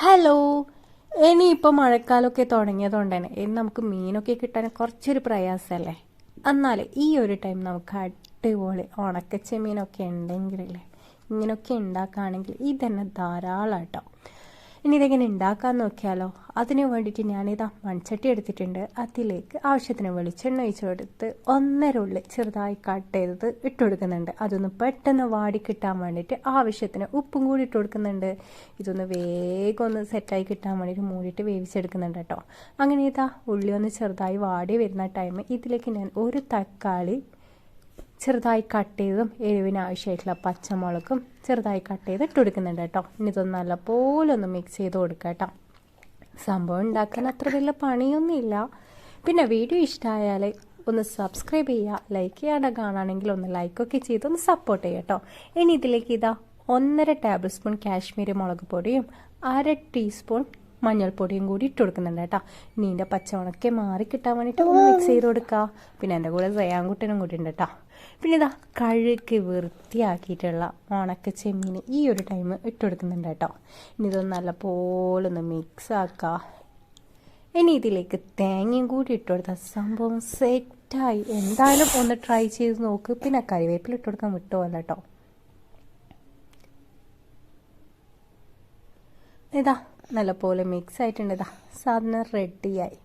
Hello. ഇനിയിപ്പോൾ മഴക്കാലമൊക്കെ തുടങ്ങിയതുകൊണ്ട് തന്നെ ഇനി നമുക്ക് മീനൊക്കെ കിട്ടാൻ കുറച്ചൊരു പ്രയാസമല്ലേ എന്നാൽ ഈ ഒരു ടൈം നമുക്ക് അടിപൊളി ഉണക്കച്ചെമ്മീനൊക്കെ ഉണ്ടെങ്കിലല്ലേ ഇങ്ങനെയൊക്കെ ഉണ്ടാക്കുകയാണെങ്കിൽ ഇതന്നെ ധാരാളം കേട്ടോ ഇനി ഇതെങ്ങനെ ഉണ്ടാക്കാൻ നോക്കിയാലോ? അതിന് വേണ്ടിയിട്ട് ഞാനിതാ മൺചട്ടി എടുത്തിട്ടുണ്ട്. അതിലേക്ക് ആവശ്യത്തിന് വെളിച്ചെണ്ണ ഒഴിച്ചു കൊടുത്ത് ഒന്നര ഉള്ളി ചെറുതായി കട്ട് ചെയ്തത് ഇട്ട് കൊടുക്കുന്നുണ്ട്. അതൊന്ന് പെട്ടെന്ന് വാടി കിട്ടാൻ വേണ്ടിയിട്ട് ആവശ്യത്തിന് ഉപ്പും കൂടി ഇട്ട് കൊടുക്കുന്നുണ്ട്. ഇതൊന്ന് വേഗം ഒന്ന് സെറ്റായി കിട്ടാൻ വേണ്ടിയിട്ട് മൂടിയിട്ട് വേവിച്ചെടുക്കുന്നുണ്ട് കേട്ടോ. അങ്ങനെ ഇതാ ഉള്ളി ഒന്ന് ചെറുതായി വാടി വരുന്ന ടൈം ഇതിലേക്ക് ഞാൻ ഒരു തക്കാളി ചെറുതായി കട്ട് ചെയ്തതും എരിവിന് ആവശ്യമായിട്ടുള്ള പച്ചമുളകും ചെറുതായി കട്ട് ചെയ്ത് ഇട്ട് കൊടുക്കുന്നുണ്ട് കേട്ടോ. ഇനി ഇതൊന്ന് നല്ലപോലെ ഒന്ന് മിക്സ് ചെയ്ത് കൊടുക്കുക കേട്ടോ. സംഭവം ഉണ്ടാക്കാൻ അത്ര വലിയ പണിയൊന്നുമില്ല. പിന്നെ വീഡിയോ ഇഷ്ടമായാൽ ഒന്ന് സബ്സ്ക്രൈബ് ചെയ്യുക ലൈക്ക് ചെയ്യാതെ കാണുകയാണെങ്കിൽ ഒന്ന് ലൈക്കൊക്കെ ചെയ്ത് ഒന്ന് സപ്പോർട്ട് ചെയ്യുക കേട്ടോ. ഇനി ഇതിലേക്ക് ഇതാ ഒന്നര ടേബിൾ സ്പൂൺ കാശ്മീരി മുളക് പൊടിയും അര ടീസ്പൂൺ മഞ്ഞൾപ്പൊടിയും കൂടി ഇട്ട് കൊടുക്കുന്നുണ്ട് കേട്ടോ. ഇനി ഇതിന്റെ പച്ചമുളക്കെ മാറി കിട്ടാൻ വേണ്ടിട്ട് ഒന്ന് മിക്സ് ചെയ്ത് കൊടുക്കുക പിന്നെ എന്റെ കൂടെ സയാൻകുട്ടനും കൂടി ഉണ്ട് കേട്ടോ. പിന്നെ ഇതാ കഴുകി വൃത്തിയാക്കിയിട്ടുള്ള ഉണക്ക ചെമ്മീൻ ഈ ഒരു ടൈം ഇട്ട് കൊടുക്കുന്നുണ്ട് കേട്ടോ. ഇനി ഇതൊന്ന് നല്ലപോലെ ഒന്ന് മിക്സ് ആക്കുക ഇനി ഇതിലേക്ക് തേങ്ങയും കൂടി ഇട്ട് കൊടുത്താൽ സംഭവം സെറ്റായി എന്തായാലും ഒന്ന് ട്രൈ ചെയ്ത് നോക്ക്. പിന്നെ കറിവേപ്പില ഇട്ട് കൊടുക്കാൻ വിട്ടുപോലെ കേട്ടോ. ഇതാ നല്ലപോലെ മിക്സ് ആയിട്ടുണ്ട്. സാധനം റെഡിയായി